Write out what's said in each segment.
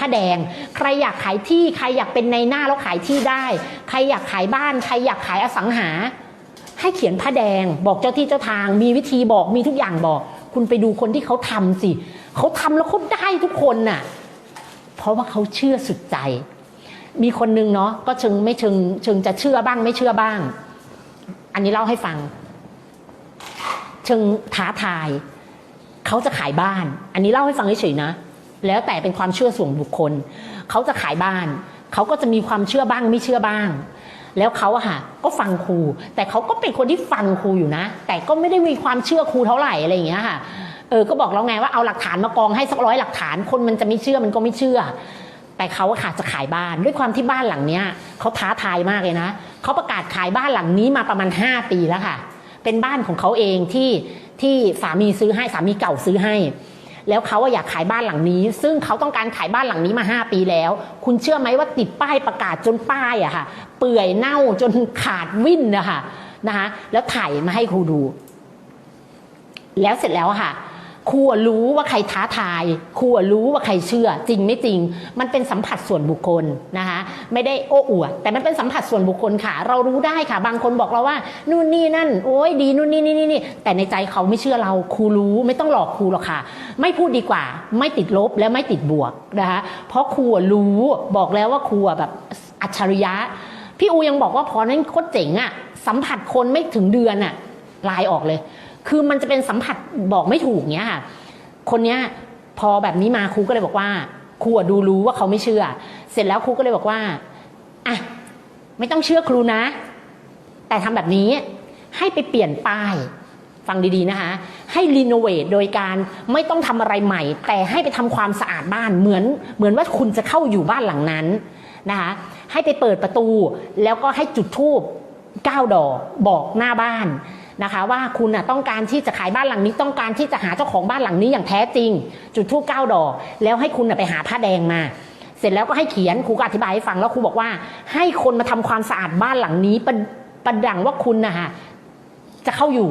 ผ้าแดง ใครอยากขายที่ ใครอยากเป็นในหน้าแล้วขายที่ได้ ใครอยากขายบ้าน ใครอยากขายอสังหา ให้เขียนผ้าแดง บอกเจ้าที่เจ้าทาง มีวิธีบอก มีทุกอย่างบอก คุณไปดูคนที่เขาทำสิ เขาทำแล้วเขาได้ทุกคนน่ะ เพราะว่าเขาเชื่อสุดใจ มีคนนึงเนาะ ก็เชิงไม่เชิงเชิงจะเชื่อบ้างไม่เชื่อบ้าง อันนี้เล่าให้ฟัง เชิงท้าทาย เขาจะขายบ้าน อันนี้เล่าให้ฟังเฉยๆนะ แล้วแต่เป็นความเชื่อส่วนบุคคล เขาจะขายบ้าน เขาก็จะมีความเชื่อบ้างไม่เชื่อบ้าง แล้วเขาอะค่ะก็ฟังครู แต่เขาก็เป็นคนที่ฟังครูอยู่นะ แต่ก็ไม่ได้มีความเชื่อครูเท่าไหร่อะไรอย่างเงี้ยค่ะ เออ ก็บอกแล้วไงว่าเอาหลักฐานมากองให้สักร้อยหลักฐาน คนมันจะไม่เชื่อมันก็ไม่เชื่อ แต่เขาอะค่ะจะขายบ้าน ด้วยความที่บ้านหลังเนี้ยเขาท้าทายมากเลยนะ เขาประกาศขายบ้านหลังนี้มาประมาณ 5 ปีแล้วค่ะ เป็นบ้านของเขาเองที่ที่สามีซื้อให้สามีเก่าซื้อให้ แล้วเขาอะอยากขายบ้านหลังนี้ ซึ่งเขาต้องการขายบ้านหลังนี้มา 5 ปีแล้ว คุณเชื่อไหมว่าติดป้ายประกาศจนป้ายอะค่ะ เปื่อยเน่าจนขาดวิ่นนะคะนะคะแล้วถ่ายมาให้ครูดู แล้วเสร็จแล้วค่ะ ครูรู้ว่าใครท้าทายครูรู้ว่าใครเชื่อ จริงไม่จริง มันเป็นสัมผัสส่วนบุคคลนะคะ ไม่ได้โอ้อวด แต่มันเป็นสัมผัสส่วนบุคคลค่ะ เรารู้ได้ค่ะ บางคนบอกเราว่า นู่นนี่นั่น โอ้ยดีนู่นนี่นี่นี่แต่ในใจเขาไม่เชื่อเราครูรู้ไม่ต้องหลอกครูหรอกค่ะ ไม่พูดดีกว่า ไม่ติดลบและไม่ติดบวกนะคะ เพราะครูรู้บอกแล้วว่าครูแบบอัจฉริยะ พี่อูยังบอกว่าพอนั้นโคตรเจ๋งอะสัมผัสคนไม่ถึงเดือนอะลายออกเลย คือมันจะเป็นสัมผัสบอกไม่ถูกเนี้ยค่ะ คนเนี้ยพอแบบนี้มาครูก็เลยบอกว่าครูดูรู้ว่าเขาไม่เชื่อ เสร็จแล้วครูก็เลยบอกว่าอะไม่ต้องเชื่อครูนะ แต่ทำแบบนี้ให้ไปเปลี่ยนป้าย ฟังดีๆนะคะ ให้รีโนเวทโดยการไม่ต้องทำอะไรใหม่ แต่ให้ไปทำความสะอาดบ้านเหมือนเหมือนว่าคุณจะเข้าอยู่บ้านหลังนั้นนะคะให้ไปเปิดประตูแล้วก็ให้จุดธูปก้าดอกบอกหน้าบ้าน นะคะว่าคุณต้องการที่จะขายบ้านหลังนี้ต้องการที่จะหาเจ้าของบ้านหลังนี้อย่างแท้จริง จุดธูปก้าดอก แล้วให้คุณไปหาผ้าแดงมา เสร็จแล้วก็ให้เขียนครูก็อธิบายให้ฟังแล้วครูบอกว่า ให้คนมาทำความสะอาดบ้านหลังนี้ประประดังว่าคุณนะคะจะเข้าอยู่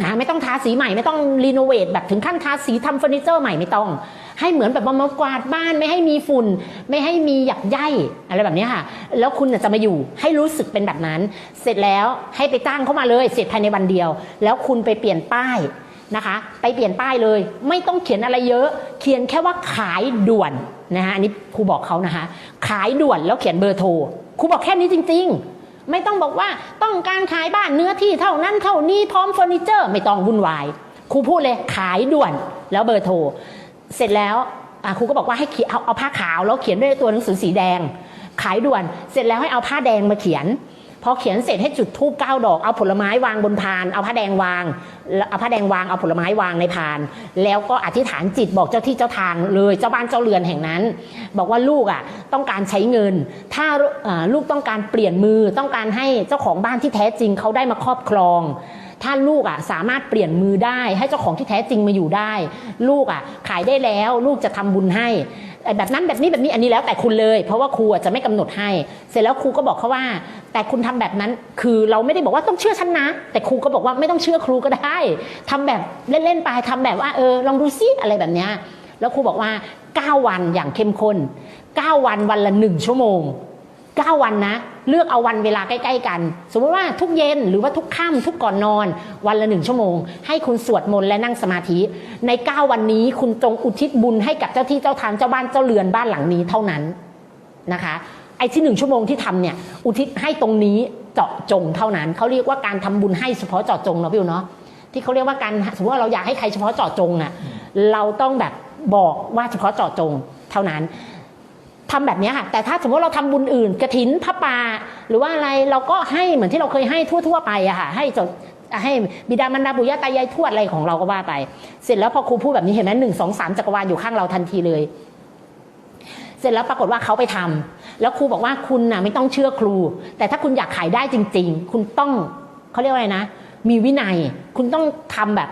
นะไม่ต้องทาสีใหม่ไม่ต้องรีโนเวทแบบถึงขั้นทาสีทำเฟอร์นิเจอร์ใหม่ไม่ต้อง ให้เหมือนแบบมากวาดบ้านไม่ให้มีฝุ่น ไม่ให้มีหยักใยอะไรแบบนี้ค่ะ แล้วคุณจะมาอยู่ให้รู้สึกเป็นแบบนั้น เสร็จแล้วให้ไปจ้างเข้ามาเลย เสร็จภายในวันเดียว แล้วคุณไปเปลี่ยนป้ายนะคะ ไปเปลี่ยนป้ายเลย ไม่ต้องเขียนอะไรเยอะ เขียนแค่ว่าขายด่วนนะคะอันนี้ครูบอกเขานะคะขายด่วนแล้วเขียนเบอร์โทรครูบอกแค่นี้จริง ๆ ไม่ต้องบอกว่าต้องการขายบ้านเนื้อที่เท่านั้นเท่านี้พร้อมเฟอร์นิเจอร์ ไม่ต้องวุ่นวายครูพูดเลยขายด่วนแล้วเบอร์โทร เสร็จแล้วครูก็บอกว่าให้เอาเอาผ้าขาวแล้วเขียนด้วยตัวหนังสือสีแดง ขายด่วน เสร็จแล้วให้เอาผ้าแดงมาเขียน พอเขียนเสร็จให้จุดธูปเก้าดอก เอาผลไม้วางบนพาน เอาผ้าแดงวาง เอาผ้าแดงวาง เอาผลไม้วางในพาน แล้วก็อธิษฐานจิตบอกเจ้าที่เจ้าทางเลยเจ้าบ้านเจ้าเรือนแห่งนั้น บอกว่าลูกอะต้องการใช้เงิน ถ้าลูกต้องการเปลี่ยนมือต้องการให้เจ้าของบ้านที่แท้จริงเขาได้มาครอบครองถ้าลูกอะสามารถเปลี่ยนมือได้ ให้เจ้าของที่แท้จริงมาอยู่ได้ ลูกอะขายได้แล้ว ลูกจะทำบุญให้ แบบนั้นแบบนี้แบบนี้อันนี้แล้วแต่คุณเลย เพราะว่าครูอะจะไม่กำหนดให้ เสร็จแล้วครูก็บอกเขาว่า แต่คุณทำแบบนั้นคือเราไม่ได้บอกว่าต้องเชื่อฉันนะ แต่ครูก็บอกว่าไม่ต้องเชื่อครูก็ได้ทำแบบเล่นๆไปทำแบบว่าเออลองดูซิอะไรแบบเนี้ยแล้วครูบอกว่า 9 วันอย่างเข้มข้น 9 วันวันละหนึ่งชั่วโมง 9 วันนะ เลือกเอาวันเวลาใกล้ ๆ กัน สมมติว่าทุกเย็นหรือว่าทุกค่ำทุกก่อนนอน วันละหนึ่งชั่วโมง ให้คุณสวดมนต์และนั่งสมาธิ ใน 9 วันนี้คุณจงอุทิศบุญให้กับเจ้าที่เจ้าทางเจ้าบ้านเจ้าเรือนบ้านหลังนี้เท่านั้นนะคะไอ้ที่หนึ่งชั่วโมงที่ทำเนี่ยอุทิศให้ตรงนี้เจาะจงเท่านั้นเขาเรียกว่าการทำบุญให้เฉพาะเจาะจงเนาะพี่อูเนาะที่เขาเรียกว่าการสมมติว่าเราอยากให้ใครเฉพาะเจาะจงอะเราต้องแบบบอกว่าเฉพาะเจาะจงเท่านั้น ทำแบบนี้ค่ะ แต่ถ้าสมมติเราทำบุญอื่นกระถินพระป่าหรือว่าอะไรเราก็ให้เหมือนที่เราเคยให้ทั่ว ๆ ไปอะค่ะ ให้จดให้บิดามารดาปุยาตายายทวดอะไรของเราก็ว่าไป เสร็จแล้วพอครูพูดแบบนี้เห็นไหมหนึ่งสองสามจักรวาลอยู่ข้างเราทันทีเลย เสร็จแล้วปรากฏว่าเขาไปทำแล้วครูบอกว่าคุณน่ะไม่ต้องเชื่อครู แต่ถ้าคุณอยากขายได้จริง ๆ คุณต้องเขาเรียกว่าอะไรนะ มีวินัย คุณต้องทำแบบ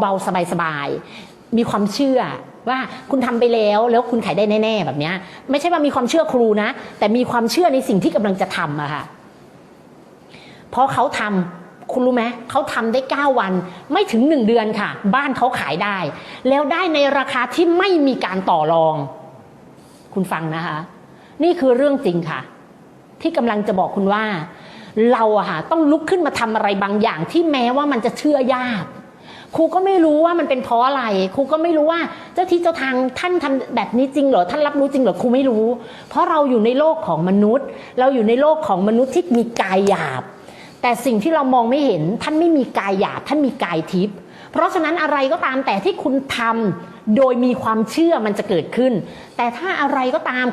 เบาๆสบายๆมีความเชื่อ ว่าคุณทำไปแล้วแล้วคุณขายได้แน่ ๆ แบบนี้ไม่ใช่ว่ามีความเชื่อครูนะ แต่มีความเชื่อในสิ่งที่กำลังจะทำอะค่ะพอเขาทำคุณรู้ไหมเขาทำได้ 9 วันไม่ถึง 1 เดือนค่ะ บ้านเขาขายได้ แล้วได้ในราคาที่ไม่มีการต่อรอง คุณฟังนะคะ นี่คือเรื่องจริงค่ะ ที่กำลังจะบอกคุณว่า เราอะค่ะต้องลุกขึ้นมาทำอะไรบางอย่างที่แม้ว่ามันจะเชื่อยาก ครูก็ไม่รู้ว่ามันเป็นเพราะอะไร ครูก็ไม่รู้ว่าเจ้าที่เจ้าทางท่านทำแบบนี้จริงเหรอท่านรับรู้จริงเหรอครูไม่รู้ เพราะเราอยู่ในโลกของมนุษย์ เราอยู่ในโลกของมนุษย์ที่มีกายหยาบ แต่สิ่งที่เรามองไม่เห็นท่านไม่มีกายหยาบท่านมีกายทิพย์เพราะฉะนั้นอะไรก็ตามแต่ที่คุณทำโดยมีความเชื่อมันจะเกิดขึ้น แต่ถ้าอะไรก็ตาม